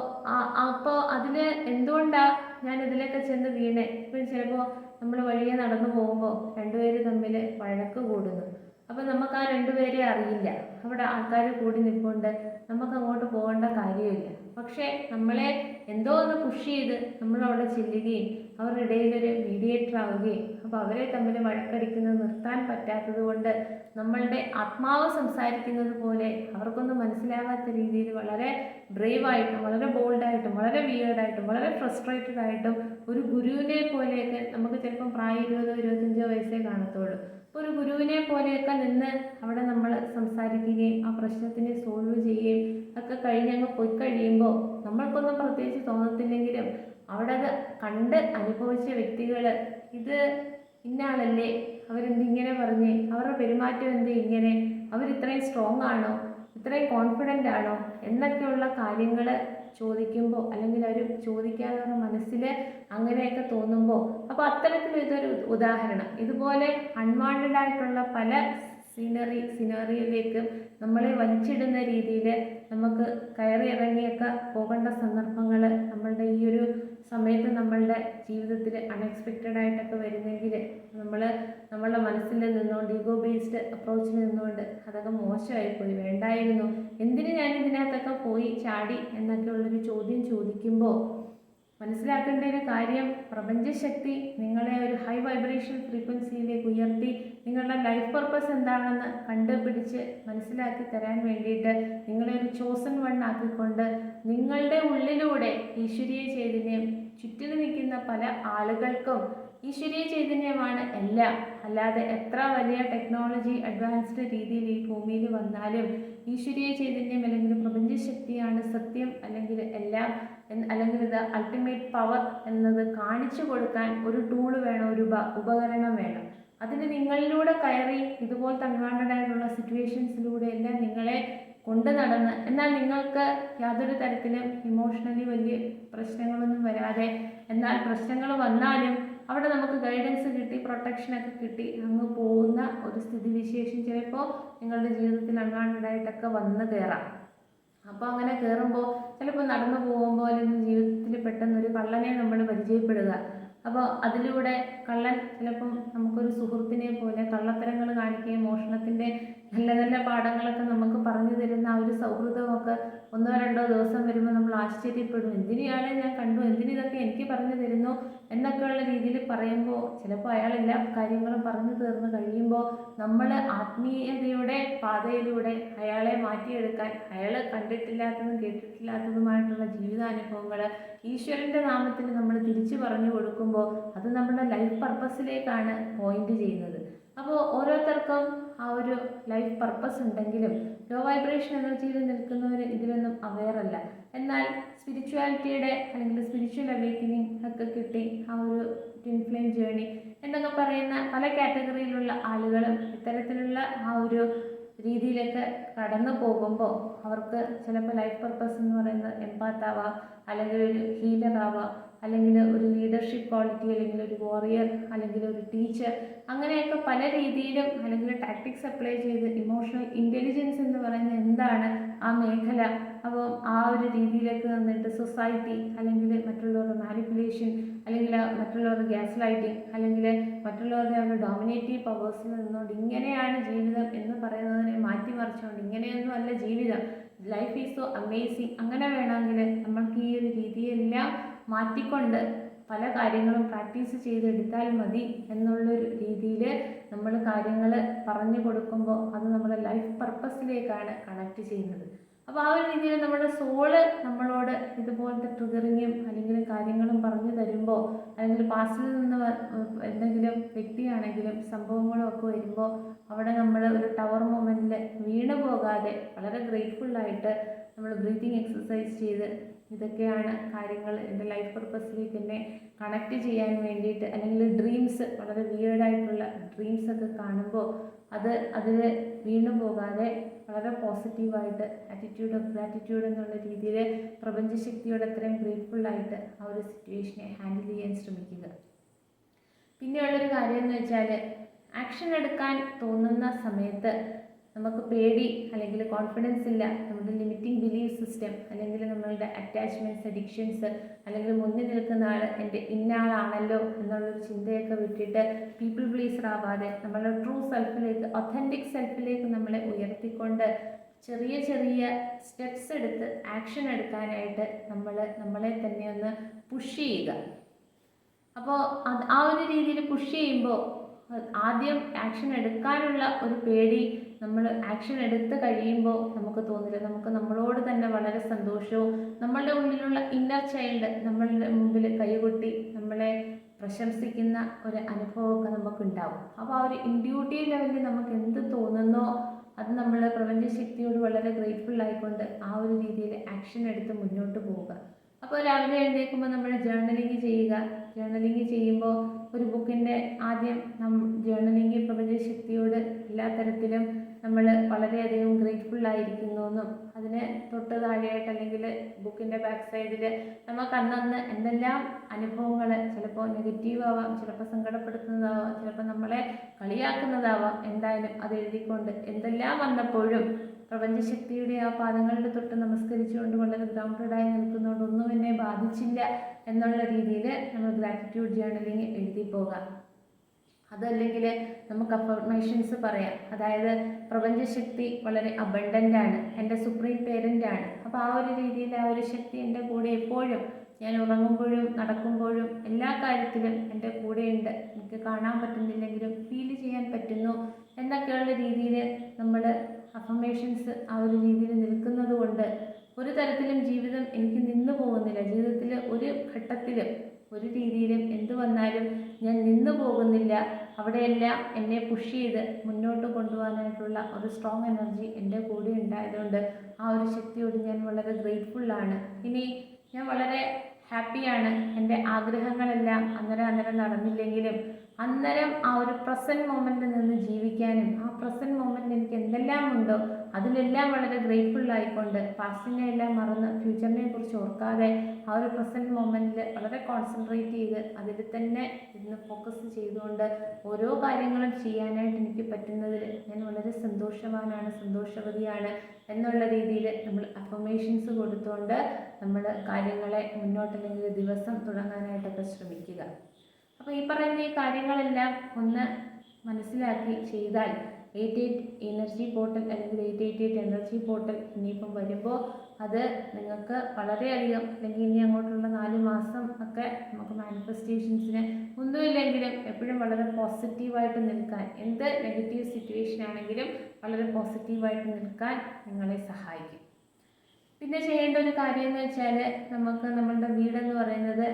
അപ്പോൾ അതിന് എന്തുകൊണ്ടാണ് ഞാൻ ഇതിലൊക്കെ ചെന്ന് വീണേ? ഇപ്പം ചിലപ്പോൾ നമ്മൾ വഴിയെ നടന്നു പോകുമ്പോൾ രണ്ടുപേര് തമ്മിൽ വഴക്ക് കൂടുന്നു. അപ്പോൾ നമുക്ക് ആ രണ്ടുപേരെ അറിയില്ല. അവിടെ ആൾക്കാർ കൂടി നിൽപ്പുണ്ട് നമുക്ക് അങ്ങോട്ട് പോകേണ്ട കാര്യമില്ല. പക്ഷേ നമ്മളെ എന്തോ ഒന്ന് പുഷ് ചെയ്ത് നമ്മളവിടെ ചെല്ലുകയും അവരുടെ ഇടയിൽ ഒരു മീഡിയേറ്റർ ആവുകയും അപ്പോൾ അവരെ തമ്മിൽ വഴക്കടിക്കുന്നത് നിർത്താൻ പറ്റാത്തത് കൊണ്ട് നമ്മളുടെ ആത്മാവ് സംസാരിക്കുന്നത് പോലെ അവർക്കൊന്നും മനസ്സിലാവാത്ത രീതിയിൽ വളരെ ബ്രേവായിട്ടും വളരെ ബോൾഡായിട്ടും വളരെ വിയേർഡായിട്ടും വളരെ ഫ്രസ്ട്രേറ്റഡ് ആയിട്ടും ഒരു ഗുരുവിനെ പോലെയൊക്കെ നമുക്ക് ചിലപ്പം പ്രായം ഇരുപതോ ഇരുപത്തഞ്ചോ വയസ്സേ കാണത്തുള്ളൂ. ഒരു ഗുരുവിനെ പോലെയൊക്കെ നിന്ന് അവിടെ നമ്മൾ സംസാരിക്കുകയും ആ പ്രശ്നത്തിനെ സോൾവ് ചെയ്യുകയും ഒക്കെ കഴിഞ്ഞ് അങ്ങ് പോയി കഴിയുമ്പോൾ നമ്മൾക്കൊന്നും പ്രത്യേകിച്ച് തോന്നത്തില്ലെങ്കിലും അവിടെ അത് കണ്ട് അനുഭവിച്ച വ്യക്തികൾ ഇത് ഇന്നാളല്ലേ? അവരെന്തിങ്ങനെ പറഞ്ഞ്? അവരുടെ പെരുമാറ്റം എന്ത് ഇങ്ങനെ? അവരിത്രയും സ്ട്രോങ് ആണോ? ഇത്രയും കോൺഫിഡന്റ് ആണോ? എന്നൊക്കെയുള്ള കാര്യങ്ങൾ ചോദിക്കുമ്പോൾ അല്ലെങ്കിൽ അവർ ചോദിക്കാനുള്ള മനസ്സിൽ അങ്ങനെയൊക്കെ തോന്നുമ്പോൾ അപ്പോൾ അത്തരത്തിൽ ഇതൊരു ഉദാഹരണം. ഇതുപോലെ അൺവാണ്ടഡ് ആയിട്ടുള്ള പല സീനറി സിനറിയിലേക്ക് നമ്മളെ വലിച്ചിടുന്ന രീതിയിൽ നമുക്ക് കയറി ഇറങ്ങിയൊക്കെ പോകേണ്ട സന്ദർഭങ്ങൾ നമ്മളുടെ ഈ ഒരു സമയത്ത് നമ്മളുടെ ജീവിതത്തിൽ അൺഎക്സ്പെക്റ്റഡ് ആയിട്ടൊക്കെ വരുന്നെങ്കിൽ നമ്മൾ നമ്മളുടെ മനസ്സിൽ നിന്നുകൊണ്ട് ഈഗോ ബേസ്ഡ് അപ്രോച്ചിൽ നിന്നുകൊണ്ട് അതൊക്കെ മോശമായി പോയി വേണ്ടായിരുന്നു. എന്തിന് ഞാൻ ഇതിനകത്തൊക്കെ പോയി ചാടി എന്നൊക്കെ ഉള്ളൊരു ചോദ്യം ചോദിക്കുമ്പോൾ മനസ്സിലാക്കേണ്ട ഒരു കാര്യം പ്രപഞ്ചശക്തി നിങ്ങളെ ഒരു ഹൈ വൈബ്രേഷൻ ഫ്രീക്വൻസിയിലേക്ക് ഉയർത്തി നിങ്ങളുടെ ലൈഫ് പർപ്പസ് എന്താണെന്ന് കണ്ടുപിടിച്ച് മനസ്സിലാക്കി തരാൻ വേണ്ടിയിട്ട് നിങ്ങളെ ഒരു ചോസൺ വൺ ആക്കിക്കൊണ്ട് നിങ്ങളുടെ ഉള്ളിലൂടെ ഈശ്വരീയ ചൈതന്യം ചുറ്റിനു നിൽക്കുന്ന പല ആളുകൾക്കും ഈശ്വരീയ ചൈതന്യമാണ് എല്ലാം. അല്ലാതെ എത്ര വലിയ ടെക്നോളജി അഡ്വാൻസ്ഡ് രീതിയിൽ ഈ ഭൂമിയിൽ വന്നാലും ഈശ്വരീയ ചൈതന്യം അല്ലെങ്കിൽ പ്രപഞ്ചശക്തിയാണ് സത്യം അല്ലെങ്കിൽ എല്ലാം അല്ലെങ്കിൽ ഇത് അൾട്ടിമേറ്റ് പവർ എന്നത് കാണിച്ചു കൊടുക്കാൻ ഒരു ടൂൾ വേണം ഒരു ഉപകരണം വേണം. അതിന് നിങ്ങളിലൂടെ കയറി ഇതുപോലത്തെ അൺവാണ്ടഡ് ആയിട്ടുള്ള സിറ്റുവേഷൻസിലൂടെ എല്ലാം നിങ്ങളെ കൊണ്ടു നടന്ന്. എന്നാൽ നിങ്ങൾക്ക് യാതൊരു തരത്തിലും ഇമോഷണലി വലിയ പ്രശ്നങ്ങളൊന്നും വരാതെ. എന്നാൽ പ്രശ്നങ്ങൾ വന്നാലും അവിടെ നമുക്ക് ഗൈഡൻസ് കിട്ടി പ്രൊട്ടക്ഷനൊക്കെ കിട്ടി അങ്ങ് പോകുന്ന ഒരു സ്ഥിതിവിശേഷം ചിലപ്പോൾ നിങ്ങളുടെ ജീവിതത്തിൽ അങ്ങാണ്ടായിട്ടൊക്കെ വന്ന് കയറാം അപ്പോൾ അങ്ങനെ കയറുമ്പോൾ ചിലപ്പോൾ നടന്നു പോകുമ്പോൾ അല്ലെങ്കിൽ ജീവിതത്തിൽ പെട്ടെന്ന് ഒരു കള്ളനെ നമ്മൾ പരിചയപ്പെടുക. അപ്പോൾ അതിലൂടെ കള്ളൻ ചിലപ്പം നമുക്കൊരു സുഹൃത്തിനെ പോലെ കള്ളത്തരങ്ങൾ കാണിക്കുകയും മോഷണത്തിന്റെ നല്ല നല്ല പാഠങ്ങളൊക്കെ നമുക്ക് പറഞ്ഞു തരുന്ന ആ ഒരു സൗഹൃദമൊക്കെ ഒന്നോ രണ്ടോ ദിവസം വരുമ്പോൾ നമ്മൾ ആശ്ചര്യപ്പെടും. എന്തിനെയാണ് ഞാൻ കണ്ടു? എന്തിനിതൊക്കെ എനിക്ക് പറഞ്ഞു തരുന്നു? എന്നൊക്കെയുള്ള രീതിയിൽ പറയുമ്പോൾ ചിലപ്പോൾ അയാൾ എല്ലാ കാര്യങ്ങളും പറഞ്ഞു തീർന്ന് കഴിയുമ്പോൾ നമ്മൾ ആത്മീയതയുടെ പാതയിലൂടെ അയാളെ മാറ്റിയെടുക്കാൻ അയാൾ കണ്ടിട്ടില്ലാത്തതും കേട്ടിട്ടില്ലാത്തതുമായിട്ടുള്ള ജീവിതാനുഭവങ്ങൾ ഈശ്വരന്റെ നാമത്തിൽ നമ്മൾ തിരിച്ചു പറഞ്ഞു കൊടുക്കുമ്പോൾ അത് നമ്മുടെ ലൈഫ് പർപ്പസിലേക്കാണ് പോയിന്റ് ചെയ്യുന്നത്. അപ്പോൾ ഓരോരുത്തർക്കും ആ ഒരു ലൈഫ് പർപ്പസ് ഉണ്ടെങ്കിലും ലോ വൈബ്രേഷൻ എനർജിയിൽ നിൽക്കുന്നവർ ഇതിലൊന്നും അവെയറല്ല എന്നാൽ സ്പിരിച്വാലിറ്റിയുടെ അല്ലെങ്കിൽ സ്പിരിച്വൽ അവേക്കനിങ് ഒക്കെ കിട്ടി ആ ഒരു ട്വിൻ ഫ്ലെയിം ജേണി എന്നൊക്കെ പറയുന്ന പല കാറ്റഗറിയിലുള്ള ആളുകളും ഇത്തരത്തിലുള്ള ആ ഒരു രീതിയിലൊക്കെ കടന്നു പോകുമ്പോൾ അവർക്ക് ചിലപ്പോൾ ലൈഫ് പർപ്പസ് എന്ന് പറയുന്നത് എംപാത്താവാം അല്ലെങ്കിൽ ഒരു ഹീലർ ആവാം അല്ലെങ്കിൽ ഒരു ലീഡർഷിപ്പ് ക്വാളിറ്റി അല്ലെങ്കിൽ ഒരു വോറിയർ അല്ലെങ്കിൽ ഒരു ടീച്ചർ അങ്ങനെയൊക്കെ പല രീതിയിലും അല്ലെങ്കിൽ ടാക്ടിക്സ് അപ്ലൈ ചെയ്ത് ഇമോഷണൽ ഇന്റലിജൻസ് എന്ന് പറയുന്നത് എന്താണ് ആ മേഖല? അപ്പോൾ ആ ഒരു രീതിയിലേക്ക് നിന്നിട്ട് സൊസൈറ്റി അല്ലെങ്കിൽ മറ്റുള്ളവരുടെ മാനിപ്പുലേഷൻ അല്ലെങ്കിൽ മറ്റുള്ളവരുടെ ഗ്യാസ് ലൈറ്റിംഗ് അല്ലെങ്കിൽ മറ്റുള്ളവരുടെ അവരുടെ ഡോമിനേറ്റീവ് പവേഴ്സിൽ നിന്നുകൊണ്ട് ഇങ്ങനെയാണ് ജീവിതം എന്ന് പറയുന്നതിനെ മാറ്റിമറിച്ചുകൊണ്ട് ഇങ്ങനെയൊന്നും അല്ല ജീവിതം. ലൈഫ് ഈസ് സോ അമേസിങ് അങ്ങനെ വേണമെങ്കിൽ നമ്മൾക്ക് ഈ ഒരു രീതിയെല്ലാം മാറ്റിക്കൊണ്ട് പല കാര്യങ്ങളും പ്രാക്ടീസ് ചെയ്തെടുത്താൽ മതി എന്നുള്ളൊരു രീതിയിൽ നമ്മൾ കാര്യങ്ങൾ പറഞ്ഞു കൊടുക്കുമ്പോൾ അത് നമ്മുടെ ലൈഫ് പർപ്പസിലേക്കാണ് കണക്ട് ചെയ്യുന്നത്. അപ്പോൾ ആ ഒരു രീതിയിൽ നമ്മുടെ സോൾ നമ്മളോട് ഇതുപോലത്തെ ട്രിഗറിങ്ങും അല്ലെങ്കിൽ കാര്യങ്ങളും പറഞ്ഞു തരുമ്പോൾ അല്ലെങ്കിൽ പാസ്റ്റിൽ നിന്ന് എന്തെങ്കിലും വ്യക്തിയാണെങ്കിലും സംഭവങ്ങളും ഒക്കെ വരുമ്പോൾ അവിടെ നമ്മൾ ഒരു ടവർ മൊമെന്റിൽ വീണു പോകാതെ വളരെ ഗ്രേറ്റ്ഫുള്ളായിട്ട് നമ്മൾ ബ്രീത്തിങ് എക്സസൈസ് ചെയ്ത് ഇതൊക്കെയാണ് കാര്യങ്ങൾ എന്റെ ലൈഫ് പർപ്പസിലേക്ക് എന്നെ കണക്റ്റ് ചെയ്യാൻ വേണ്ടിയിട്ട് അല്ലെങ്കിൽ ഡ്രീംസ് വളരെ വിയേർഡായിട്ടുള്ള ഡ്രീംസ് ഒക്കെ കാണുമ്പോൾ അത് അതിൽ വീണു പോകാതെ വളരെ പോസിറ്റീവായിട്ട് ആറ്റിറ്റ്യൂഡ് ഓഫ് ഗ്രാറ്റിറ്റ്യൂഡ് എന്നുള്ള രീതിയിൽ പ്രപഞ്ചശക്തിയോട് അത്രയും ഗ്രേറ്റ്ഫുള്ളായിട്ട് ആ ഒരു സിറ്റുവേഷനെ ഹാൻഡിൽ ചെയ്യാൻ ശ്രമിക്കുക. പിന്നെയുള്ളൊരു കാര്യം എന്ന് വെച്ചാൽ ആക്ഷൻ എടുക്കാൻ തോന്നുന്ന സമയത്ത് നമുക്ക് പേടി അല്ലെങ്കിൽ കോൺഫിഡൻസ് ഇല്ല നമ്മുടെ ലിമിറ്റിംഗ് ബിലീഫ് സിസ്റ്റം അല്ലെങ്കിൽ നമ്മളുടെ അറ്റാച്ച്മെന്റ്സ് അഡിക്ഷൻസ് അല്ലെങ്കിൽ മുന്നിൽ നിൽക്കുന്ന ആൾ എന്റെ ഇന്ന ആളാണല്ലോ എന്നുള്ളൊരു ചിന്തയൊക്കെ വിട്ടിട്ട് പീപ്പിൾ പ്ലീസർ ആവാതെ നമ്മളുടെ ട്രൂ സെൽഫിലേക്ക് ഒത്തന്റിക് സെൽഫിലേക്ക് നമ്മളെ ഉയർത്തിക്കൊണ്ട് ചെറിയ ചെറിയ സ്റ്റെപ്സ് എടുത്ത് ആക്ഷൻ എടുക്കാനായിട്ട് നമ്മൾ നമ്മളെ തന്നെ ഒന്ന് പുഷ് ചെയ്യുക. അപ്പോൾ ആ ഒരു രീതിയിൽ പുഷ് ചെയ്യുമ്പോൾ ആദ്യം ആക്ഷൻ എടുക്കാനുള്ള ഒരു പേടി നമ്മൾ ആക്ഷൻ എടുത്ത് കഴിയുമ്പോൾ നമുക്ക് തോന്നില്ല. നമുക്ക് നമ്മളോട് തന്നെ വളരെ സന്തോഷവും നമ്മളുടെ ഉള്ളിലുള്ള ഇന്നർ ചൈൽഡ് നമ്മളുടെ മുമ്പിൽ കൈകൊട്ടി നമ്മളെ പ്രശംസിക്കുന്ന ഒരു അനുഭവമൊക്കെ നമുക്കുണ്ടാവും. അപ്പോൾ ആ ഒരു ഇൻഡ്യൂട്ടീവ് ലെവലിൽ നമുക്ക് എന്ത് തോന്നുന്നോ അത് നമ്മൾ പ്രപഞ്ചശക്തിയോട് വളരെ ഗ്രേറ്റ്ഫുൾ ആയിക്കൊണ്ട് ആ ഒരു രീതിയിൽ ആക്ഷൻ എടുത്ത് മുന്നോട്ട് പോവുക. അപ്പോൾ രാവിലെ എഴുന്നേൽക്കുമ്പോൾ നമ്മൾ ജേർണലിങ് ചെയ്യുക. ജേർണലിങ് ചെയ്യുമ്പോൾ ഒരു ബുക്കിന്റെ ആദ്യം നം ജേർണലിങ് പ്രപഞ്ചശക്തിയോട് എല്ലാ തരത്തിലും നമ്മൾ വളരെയധികം ഗ്രേറ്റ്ഫുൾ ആയിരിക്കുന്നു എന്നും അതിന് തൊട്ട് താഴെയായിട്ട് അല്ലെങ്കിൽ ബുക്കിന്റെ ബാക്ക് സൈഡിൽ നമുക്ക് അന്നന്ന് എന്തെല്ലാം അനുഭവങ്ങൾ ചിലപ്പോൾ നെഗറ്റീവ് ആവാം ചിലപ്പോൾ സങ്കടപ്പെടുത്തുന്നതാവാം ചിലപ്പോൾ നമ്മളെ കളിയാക്കുന്നതാവാം എന്തായാലും അത് എഴുതിക്കൊണ്ട് എന്തെല്ലാം വന്നപ്പോഴും പ്രപഞ്ചശക്തിയുടെ ആ പാദങ്ങളിൽ തൊട്ട് നമസ്കരിച്ചുകൊണ്ട് വളരെ ഗ്രൗണ്ടഡായി നിൽക്കുന്നതുകൊണ്ട് ഒന്നും എന്നെ ബാധിച്ചില്ല എന്നുള്ള രീതിയിൽ നമ്മൾ ഗ്രാറ്റിറ്റ്യൂഡ് ജേർണലിങ് എഴുതി പോകാം. അതല്ലെങ്കിൽ നമുക്ക് അഫർമേഷൻസ് പറയാം. അതായത് പ്രപഞ്ചശക്തി വളരെ അബണ്ടന്റ് ആണ്. എന്റെ സുപ്രീം പേരന്റ് ആണ്. അപ്പോൾ ആ ഒരു രീതിയിൽ ആ ഒരു ശക്തി എന്റെ കൂടെ എപ്പോഴും ഞാൻ ഉറങ്ങുമ്പോഴും നടക്കുമ്പോഴും എല്ലാ കാര്യത്തിലും എന്റെ കൂടെയുണ്ട് എനിക്ക് കാണാൻ പറ്റുന്നില്ലെങ്കിലും ഫീൽ ചെയ്യാൻ പറ്റുന്നു എന്നൊക്കെയുള്ള രീതിയിൽ നമ്മൾ അഫർമേഷൻസ് ആ ഒരു രീതിയിൽ നിൽക്കുന്നത് കൊണ്ട് ഒരു തരത്തിലും ജീവിതം എനിക്ക് നിന്നു പോകുന്നില്ല. ജീവിതത്തിൽ ഒരു ഘട്ടത്തിലും ഒരു രീതിയിലും എന്തു വന്നാലും ഞാൻ നിന്നു പോകുന്നില്ല. അവിടെയെല്ലാം എന്നെ പുഷ് ചെയ്ത് മുന്നോട്ട് കൊണ്ടുപോകാനായിട്ടുള്ള ഒരു സ്ട്രോങ് എനർജി എന്റെ കൂടെ ഉണ്ടായതുകൊണ്ട് ആ ഒരു ശക്തിയോട് ഞാൻ വളരെ ഗ്രേറ്റ്ഫുള്ളാണ് ഇനി ഞാൻ വളരെ ഹാപ്പിയാണ് എന്റെ ആഗ്രഹങ്ങളെല്ലാം അന്നേരം അന്നേരം നടന്നില്ലെങ്കിലും അന്നേരം ആ ഒരു പ്രസന്റ് മൊമെന്റിൽ നിന്ന് ജീവിക്കാനും ആ പ്രസന്റ് മോമെന്റിൽ എനിക്ക് എന്തെല്ലാം ഉണ്ടോ അതിലെല്ലാം വളരെ ഗ്രേറ്റ്ഫുൾ ആയിക്കൊണ്ട് പാസ്റ്റിനെ എല്ലാം മറന്ന് ഫ്യൂച്ചറിനെ കുറിച്ച് ഓർക്കാതെ ആ ഒരു പ്രസന്റ് മൊമെന്റിൽ വളരെ കോൺസെൻട്രേറ്റ് ചെയ്ത് അതിൽ തന്നെ ഇന്ന് ഫോക്കസ് ചെയ്തുകൊണ്ട് ഓരോ കാര്യങ്ങളും ചെയ്യാനായിട്ട് എനിക്ക് പറ്റുന്നതിൽ ഞാൻ വളരെ സന്തോഷവാനാണ് സന്തോഷവതിയാണ് എന്നുള്ള രീതിയിൽ നമ്മൾ അഫർമേഷൻസ് കൊടുത്തുകൊണ്ട് നമ്മൾ കാര്യങ്ങളെ മുന്നോട്ടല്ലെങ്കിൽ ദിവസം തുടങ്ങാനായിട്ടൊക്കെ ശ്രമിക്കുക. അപ്പോൾ ഈ പറയുന്ന ഈ കാര്യങ്ങളെല്ലാം ഒന്ന് മനസ്സിലാക്കി ചെയ്താൽ എയ്റ്റ് എയ്റ്റ് എനർജി പോർട്ടൽ അല്ലെങ്കിൽ eight eight eight energy portal ഇനിയിപ്പം വരുമ്പോൾ അത് നിങ്ങൾക്ക് വളരെയധികം അല്ലെങ്കിൽ ഇനി അങ്ങോട്ടുള്ള നാല് മാസം ഒക്കെ നമുക്ക് മാനിഫെസ്റ്റേഷൻസിന് ഒന്നുമില്ലെങ്കിലും എപ്പോഴും വളരെ പോസിറ്റീവായിട്ട് നിൽക്കാൻ എന്ത് നെഗറ്റീവ് സിറ്റുവേഷൻ ആണെങ്കിലും വളരെ പോസിറ്റീവായിട്ട് നിൽക്കാൻ നിങ്ങളെ സഹായിക്കും. പിന്നെ ചെയ്യേണ്ട ഒരു കാര്യം എന്ന് വെച്ചാൽ നമുക്ക് നമ്മളുടെ വീടെന്ന് പറയുന്നത്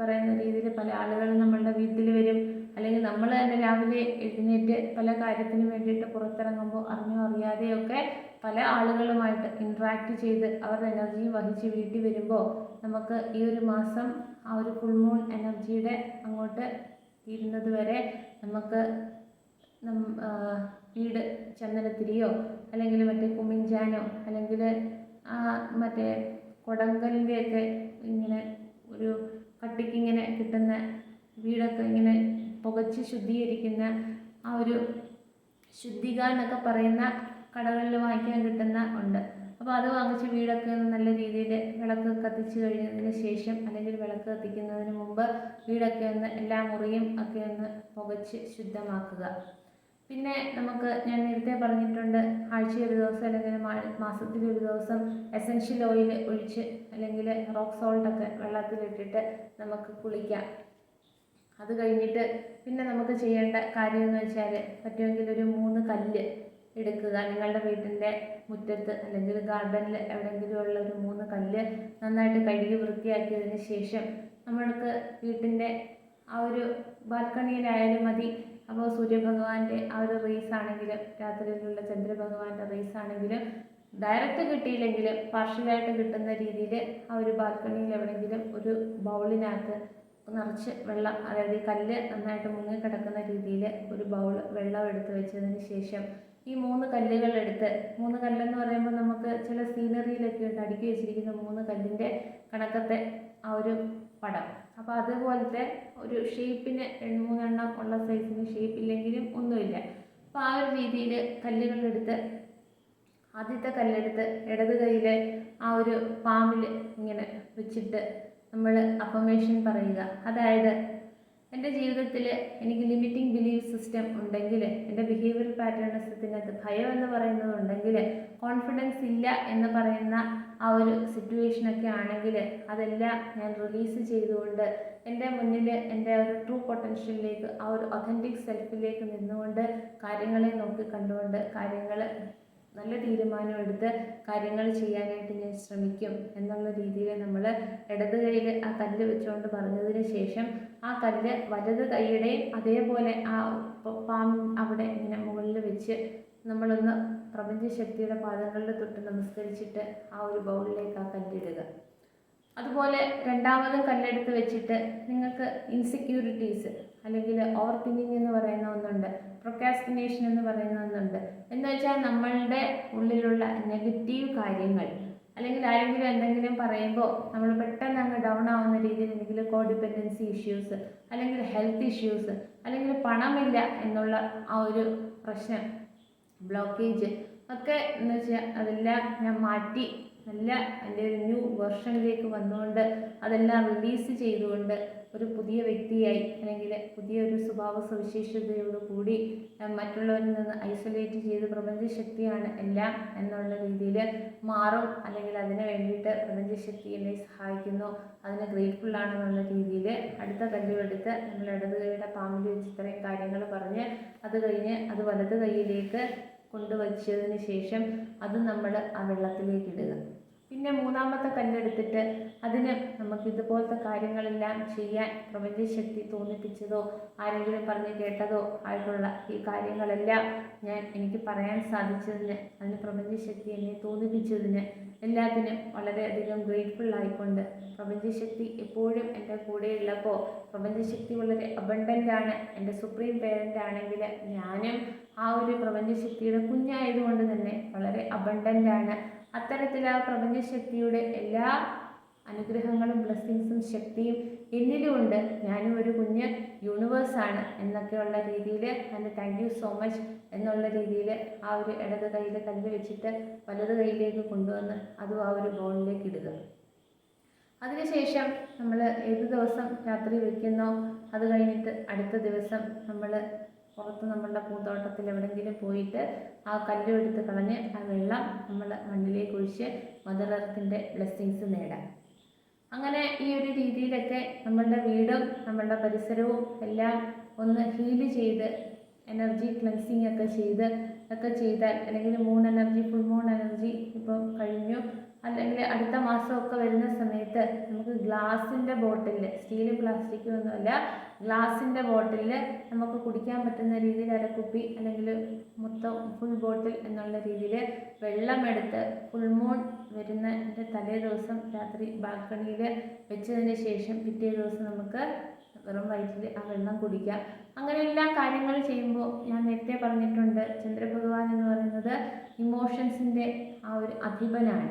പറയുന്ന രീതിയിൽ പല ആളുകളും നമ്മളുടെ വീട്ടിൽ വരും. അല്ലെങ്കിൽ നമ്മൾ തന്നെ രാവിലെ എഴുന്നേറ്റ് പല കാര്യത്തിനും വേണ്ടിയിട്ട് പുറത്തിറങ്ങുമ്പോൾ അറിഞ്ഞോ അറിയാതെയൊക്കെ പല ആളുകളുമായിട്ട് ഇൻട്രാക്ട് ചെയ്ത് അവരുടെ എനർജി വഹിച്ച് വീട്ടിൽ വരുമ്പോൾ നമുക്ക് ഈ ഒരു മാസം ആ ഒരു ഫുൾ മൂൺ എനർജിയുടെ അങ്ങോട്ട് തീരുന്നത് വരെ നമുക്ക് വീട് ചന്ദനത്തിരിയോ അല്ലെങ്കിൽ മറ്റേ കുമിഞ്ചാനോ അല്ലെങ്കിൽ മറ്റേ കൊടങ്കലിന്റെയൊക്കെ ഇങ്ങനെ ഒരു കട്ടിക്ക് ഇങ്ങനെ കിട്ടുന്ന വീടൊക്കെ ഇങ്ങനെ പുകച്ച് ശുദ്ധീകരിക്കുന്ന ആ ഒരു ശുദ്ധിക എന്നൊക്കെ പറയുന്ന കടകളിൽ വാങ്ങിക്കാൻ കിട്ടുന്ന ഉണ്ട്. അപ്പോൾ അത് വാങ്ങിച്ച് വീടൊക്കെ നല്ല രീതിയിൽ വിളക്ക് കത്തിച്ച് കഴിഞ്ഞതിന് ശേഷം അല്ലെങ്കിൽ വിളക്ക് കത്തിക്കുന്നതിന് മുമ്പ് വീടൊക്കെ ഒന്ന് എല്ലാ മുറിയും ഒക്കെ ഒന്ന് പുകച്ച് ശുദ്ധമാക്കുക. പിന്നെ നമുക്ക് ഞാൻ നേരത്തെ പറഞ്ഞിട്ടുണ്ട് ആഴ്ചയിൽ ഒരു ദിവസം അല്ലെങ്കിൽ മാസത്തിൽ ഒരു ദിവസം എസൻഷ്യൽ ഓയിൽ ഒഴിച്ച് അല്ലെങ്കിൽ റോക്ക് സോൾട്ടൊക്കെ വെള്ളത്തിലിട്ടിട്ട് നമുക്ക് കുളിക്കാം. അത് കഴിഞ്ഞിട്ട് പിന്നെ നമുക്ക് ചെയ്യേണ്ട കാര്യം എന്ന് വെച്ചാൽ പറ്റുമെങ്കിൽ ഒരു മൂന്ന് കല്ല് എടുക്കുക. നിങ്ങളുടെ വീട്ടിന്റെ മുറ്റത്ത് അല്ലെങ്കിൽ ഗാർഡനിൽ എവിടെയെങ്കിലും ഉള്ള ഒരു മൂന്ന് കല്ല് നന്നായിട്ട് കഴുകി വൃത്തിയാക്കിയതിന് ശേഷം നമ്മൾക്ക് വീട്ടിന്റെ ആ ഒരു ബാൽക്കണിയിലായാലും മതി. അപ്പോൾ സൂര്യഭഗവാന്റെ ആ ഒരു റേസ് ആണെങ്കിലും രാത്രിയിലുള്ള ചന്ദ്രഭഗവാന്റെ റേസ് ആണെങ്കിലും ഡയറക്റ്റ് കിട്ടിയില്ലെങ്കിലും പാർഷ്യലായിട്ട് കിട്ടുന്ന രീതിയിൽ ആ ഒരു ബാൽക്കണിയിൽ എവിടെയെങ്കിലും ഒരു ബൗളിനകത്ത് നിറച്ച് വെള്ളം അതായത് ഈ കല്ല് നന്നായിട്ട് മുങ്ങി കിടക്കുന്ന രീതിയിൽ ഒരു ബൗൾ വെള്ളം എടുത്ത് വെച്ചതിന് ശേഷം ഈ മൂന്ന് കല്ലുകൾ എടുത്ത് മൂന്ന് കല്ലെന്ന് പറയുമ്പോൾ നമുക്ക് ചില സീനറിയിലൊക്കെ ഉണ്ട് അടുക്കി വെച്ചിരിക്കുന്ന മൂന്ന് കല്ലിന്റെ കണക്കത്തെ ആ ഒരു പടം. അപ്പോൾ അതുപോലത്തെ ഒരു ഷേപ്പിന് രണ്ട് മൂന്നെണ്ണം ഉള്ള സൈസിന് ഷേപ്പ് ഇല്ലെങ്കിലും ഒന്നുമില്ല. അപ്പോൾ ആ ഒരു രീതിയിൽ കല്ലുകളെടുത്ത് ആദ്യത്തെ കല്ലെടുത്ത് ഇടത് കൈയിലെ ആ ഒരു പാമ്പിൽ ഇങ്ങനെ വെച്ചിട്ട് നമ്മൾ അഫമേഷൻ പറയുക. അതായത് എന്റെ ജീവിതത്തിൽ എനിക്ക് ലിമിറ്റിംഗ് ബിലീഫ് സിസ്റ്റം ഉണ്ടെങ്കിൽ എന്റെ ബിഹേവിയർ പാറ്റേണിസത്തിനകത്ത് ഭയം എന്ന് പറയുന്നത് ഉണ്ടെങ്കിൽ കോൺഫിഡൻസ് ഇല്ല എന്ന് പറയുന്ന ആ ഒരു സിറ്റുവേഷനൊക്കെ ആണെങ്കിൽ അതെല്ലാം ഞാൻ റിലീസ് ചെയ്തുകൊണ്ട് എന്റെ മുന്നിൽ എന്റെ ഒരു ട്രൂ പൊട്ടൻഷ്യലിലേക്ക് ആ ഒരു ഒതന്റിക് സെൽഫിലേക്ക് നിന്നുകൊണ്ട് കാര്യങ്ങളെ നോക്കി കണ്ടുകൊണ്ട് കാര്യങ്ങൾ നല്ല തീരുമാനമെടുത്ത് കാര്യങ്ങൾ ചെയ്യാനായിട്ട് ഞാൻ ശ്രമിക്കും എന്നുള്ള രീതിയിൽ നമ്മൾ ഇടത് കൈയിൽ ആ കല്ല് വെച്ചുകൊണ്ട് പറഞ്ഞതിന് ശേഷം ആ കല്ല് വലത് കൈയുടെയും അതേപോലെ ആ പാമ്പ് അവിടെ ഇങ്ങനെ മുകളിൽ വെച്ച് നമ്മളൊന്ന് പ്രപഞ്ചശക്തിയുടെ പാദങ്ങളിൽ തൊട്ട് നമസ്കരിച്ചിട്ട് ആ ഒരു ബൗളിലേക്ക് ആ കല്ലിടുക. അതുപോലെ രണ്ടാമത് കല്ലെടുത്ത് വെച്ചിട്ട് നിങ്ങൾക്ക് ഇൻസെക്യൂരിറ്റീസ് അല്ലെങ്കിൽ ഓവർ തിങ്കിങ് എന്ന് പറയുന്ന ഒന്നുണ്ട്. പ്രൊക്കാസ്റ്റിനേഷൻ എന്ന് പറയുന്ന ഒന്നുണ്ട് എന്ന് വെച്ചാൽ നമ്മളുടെ ഉള്ളിലുള്ള നെഗറ്റീവ് കാര്യങ്ങൾ അല്ലെങ്കിൽ ആരെങ്കിലും എന്തെങ്കിലും പറയുമ്പോൾ നമ്മൾ പെട്ടെന്ന് അങ്ങ് ഡൗൺ ആവുന്ന രീതിയിൽ എന്തെങ്കിലും കോഡിപ്പെൻഡൻസി ഇഷ്യൂസ് അല്ലെങ്കിൽ ഹെൽത്ത് ഇഷ്യൂസ് അല്ലെങ്കിൽ പണമില്ല എന്നുള്ള ആ ഒരു പ്രശ്നം ബ്ലോക്കേജ് ഒക്കെ എന്ന് വെച്ചാൽ അതെല്ലാം ഞാൻ മാറ്റി നല്ല എന്റെ ഒരു ന്യൂ വെർഷനിലേക്ക് വന്നുകൊണ്ട് അതെല്ലാം റിലീസ് ചെയ്തുകൊണ്ട് ഒരു പുതിയ വ്യക്തിയായി അല്ലെങ്കിൽ പുതിയൊരു സ്വഭാവ സവിശേഷതയോടുകൂടി മറ്റുള്ളവരിൽ നിന്ന് ഐസൊലേറ്റ് ചെയ്ത് പ്രപഞ്ചശക്തിയാണ് എല്ലാം എന്നുള്ള രീതിയിൽ മാറും. അല്ലെങ്കിൽ അതിന് വേണ്ടിയിട്ട് പ്രപഞ്ചശക്തി എന്നെ സഹായിക്കുന്നു. അതിന് ഗ്രേറ്റ്ഫുൾ ആണെന്നുള്ള രീതിയിൽ അടുത്ത കല്ലുമെടുത്ത് നമ്മൾ ഇടത് കൈയുടെ പാമ്പിൽ വെച്ച് ഇത്രയും കാര്യങ്ങൾ പറഞ്ഞ് അത് കഴിഞ്ഞ് അത് വലത് കൈയിലേക്ക് കൊണ്ടുവച്ചതിന് ശേഷം അത് നമ്മൾ ആ വെള്ളത്തിലേക്ക് ഇടുക. പിന്നെ മൂന്നാമത്തെ കല്ലെടുത്തിട്ട് അതിന് നമുക്ക് ഇതുപോലത്തെ കാര്യങ്ങളെല്ലാം ചെയ്യാൻ പ്രപഞ്ചശക്തി തോന്നിപ്പിച്ചതോ ആരെങ്കിലും പറഞ്ഞ് കേട്ടതോ ആയിട്ടുള്ള ഈ കാര്യങ്ങളെല്ലാം ഞാൻ എനിക്ക് പറയാൻ സാധിച്ചതിന് അതിന് പ്രപഞ്ചശക്തി എന്നെ തോന്നിപ്പിച്ചതിന് എല്ലാത്തിനും വളരെയധികം ഗ്രേറ്റ്ഫുൾ ആയിക്കൊണ്ട് പ്രപഞ്ചശക്തി എപ്പോഴും എന്റെ കൂടെയുള്ളപ്പോൾ പ്രപഞ്ചശക്തി വളരെ അബണ്ടന്റ് ആണ്. എന്റെ സുപ്രീം പേരന്റ് ആണെങ്കിൽ ഞാനും ആ ഒരു പ്രപഞ്ചശക്തിയുടെ കുഞ്ഞായതുകൊണ്ട് തന്നെ വളരെ അബണ്ടന്റ് ആണ്. അത്തരത്തിൽ ആ പ്രപഞ്ചശക്തിയുടെ എല്ലാ അനുഗ്രഹങ്ങളും ബ്ലെസ്സിങ്സും ശക്തിയും എന്നിലുമുണ്ട്. ഞാനും ഒരു കുഞ്ഞ് യൂണിവേഴ്സാണ് എന്നൊക്കെയുള്ള രീതിയിൽ അതിന് താങ്ക് യു സോ മച്ച് എന്നുള്ള രീതിയിൽ ആ ഒരു ഇടത് കയ്യിൽ കല്ല് വെച്ചിട്ട് വലത് കയ്യിലേക്ക് കൊണ്ടുവന്ന് അതും ആ ഒരു ബോളിലേക്ക് ഇടുക. അതിനുശേഷം നമ്മൾ ഏത് ദിവസം രാത്രി വയ്ക്കുന്നോ അത് കഴിഞ്ഞിട്ട് അടുത്ത ദിവസം നമ്മൾ പുറത്ത് നമ്മളുടെ പൂന്തോട്ടത്തിൽ എവിടെയെങ്കിലും പോയിട്ട് ആ കല്ലും എടുത്ത് കളഞ്ഞ് ആ വെള്ളം നമ്മൾ മണ്ണിലേക്ക് ഒഴിച്ച് മദർ എർത്തിന്റെ ബ്ലെസ്സിങ്സ് നേടാം അങ്ങനെ ഈ ഒരു രീതിയിലൊക്കെ നമ്മളുടെ വീടും നമ്മളുടെ പരിസരവും എല്ലാം ഒന്ന് ഹീൽ ചെയ്ത് എനർജി ക്ലെൻസിങ് ഒക്കെ ചെയ്ത് ഒക്കെ ചെയ്താൽ അല്ലെങ്കിൽ moon energy full moon energy ഇപ്പോൾ കഴിഞ്ഞു. അല്ലെങ്കിൽ അടുത്ത മാസമൊക്കെ വരുന്ന സമയത്ത് നമുക്ക് ഗ്ലാസിന്റെ ബോട്ടിലിൽ സ്റ്റീലും പ്ലാസ്റ്റിക്കും ഒന്നുമല്ല ഗ്ലാസിന്റെ ബോട്ടിലിൽ നമുക്ക് കുടിക്കാൻ പറ്റുന്ന രീതിയിൽ അരക്കുപ്പി അല്ലെങ്കിൽ മൊത്തം ഫുൾ ബോട്ടിൽ എന്നുള്ള രീതിയിൽ വെള്ളമെടുത്ത് ഫുൾ മൂൺ വരുന്നതിന്റെ തലേ ദിവസം രാത്രി ബാൽക്കണിയിൽ വെച്ചതിന് ശേഷം പിറ്റേ ദിവസം നമുക്ക് വെറും വയറ്റിൽ ആ വെള്ളം കുടിക്കാം. അങ്ങനെ എല്ലാ കാര്യങ്ങൾ ചെയ്യുമ്പോൾ ഞാൻ നേരത്തെ പറഞ്ഞിട്ടുണ്ട് ചന്ദ്രഭഗവാൻ എന്ന് പറയുന്നത് ഇമോഷൻസിന്റെ ആ ഒരു അധിപനാണ്.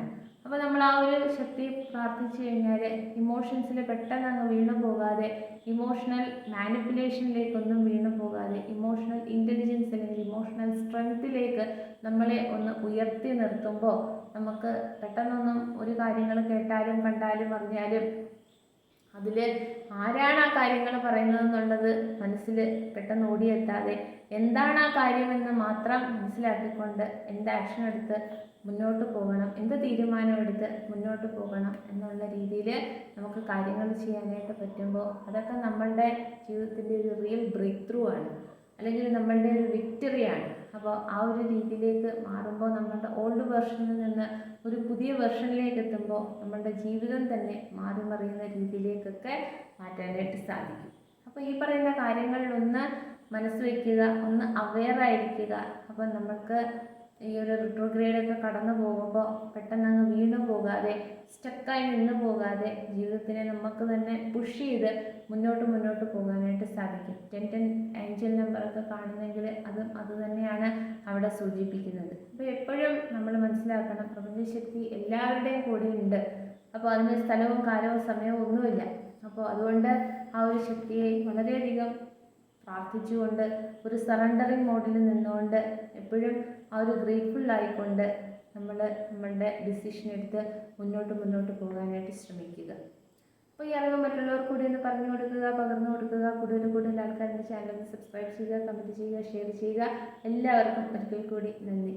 അപ്പോൾ നമ്മൾ ആ ഒരു ശക്തി പ്രാർത്ഥിച്ചു കഴിഞ്ഞാൽ ഇമോഷൻസിൽ പെട്ടെന്ന് അങ്ങ് വീണു പോകാതെ ഇമോഷണൽ മാനിപ്പുലേഷനിലേക്കൊന്നും വീണു പോകാതെ ഇമോഷണൽ ഇന്റലിജൻസ് അല്ലെങ്കിൽ ഇമോഷണൽ സ്ട്രെങ്ത്തിലേക്ക് നമ്മളെ ഒന്ന് ഉയർത്തി നിർത്തുമ്പോൾ നമുക്ക് പെട്ടെന്നൊന്നും ഒരു കാര്യങ്ങൾ കേട്ടാലും കണ്ടാലും അറിഞ്ഞാലും അതിൽ ആരാണ് ആ കാര്യങ്ങൾ പറയുന്നതെന്നുള്ളത് മനസ്സിൽ പെട്ടെന്ന് ഓടിയെത്താതെ എന്താണ് ആ കാര്യമെന്ന് മാത്രം മനസ്സിലാക്കിക്കൊണ്ട് എന്ത് ആക്ഷൻ എടുത്ത് മുന്നോട്ട് പോകണം എന്ത് തീരുമാനം എടുത്ത് മുന്നോട്ട് പോകണം എന്നുള്ള രീതിയിൽ നമുക്ക് കാര്യങ്ങൾ ചെയ്യാനായിട്ട് പറ്റുമ്പോൾ അതൊക്കെ നമ്മളുടെ ജീവിതത്തിന്റെ ഒരു റിയൽ ബ്രേക്ക് ത്രൂ ആണ്. അല്ലെങ്കിൽ നമ്മളുടെ ഒരു വിക്ടറിയാണ് അപ്പോൾ ആ ഒരു രീതിയിലേക്ക് മാറുമ്പോൾ നമ്മളുടെ ഓൾഡ് വേർഷനിൽ നിന്ന് ഒരു പുതിയ വേർഷനിലേക്ക് എത്തുമ്പോൾ നമ്മളുടെ ജീവിതം തന്നെ മാറി മറിയുന്ന രീതിയിലേക്കൊക്കെ മാറ്റാനായിട്ട് സാധിക്കും. അപ്പോൾ ഈ പറയുന്ന കാര്യങ്ങളിലൊന്ന് മനസ്സ് വയ്ക്കുക ഒന്ന് അവെയർ ആയിരിക്കുക. അപ്പോൾ നമുക്ക് ഈ ഒരു റിട്രോഗ്രേഡൊക്കെ കടന്നു പോകുമ്പോൾ പെട്ടെന്ന് അങ്ങ് വീണു പോകാതെ സ്റ്റക്കായി നിന്ന് പോകാതെ ജീവിതത്തിനെ നമുക്ക് തന്നെ പുഷ് ചെയ്ത് മുന്നോട്ട് മുന്നോട്ട് പോകാനായിട്ട് സാധിക്കും. ടെൻ ടെൻ ഏഞ്ചൽ നമ്പറൊക്കെ കാണുന്നെങ്കിൽ അതും അത് തന്നെയാണ് അവിടെ സൂചിപ്പിക്കുന്നത്. അപ്പോൾ എപ്പോഴും നമ്മൾ മനസ്സിലാക്കണം പ്രപഞ്ചശക്തി എല്ലാവരുടെയും കൂടെ ഉണ്ട്. അപ്പോൾ അതിന് സ്ഥലവും കാലവും സമയവും ഒന്നുമില്ല. അപ്പോൾ അതുകൊണ്ട് ആ ഒരു ശക്തിയെ വളരെയധികം പ്രാർത്ഥിച്ചുകൊണ്ട് ഒരു സറണ്ടറിങ് മോഡിൽ നിന്നുകൊണ്ട് എപ്പോഴും ആ ഒരു ഗ്രേറ്റ്ഫുൾ ആയിക്കൊണ്ട് നമ്മൾ നമ്മളുടെ ഡിസിഷൻ എടുത്ത് മുന്നോട്ട് മുന്നോട്ട് പോകാനായിട്ട് ശ്രമിക്കുക. അപ്പോൾ ഈ അറിവ് മറ്റുള്ളവർ കൂടി ഒന്ന് പറഞ്ഞു കൊടുക്കുക പകർന്നു കൊടുക്കുക കൂടുതൽ കൂടുതൽ ആൾക്കാരുടെ ചാനൽ സബ്സ്ക്രൈബ് ചെയ്യുക കമന്റ് ചെയ്യുക ഷെയർ ചെയ്യുക. എല്ലാവർക്കും ഒരിക്കൽ കൂടി നന്ദി.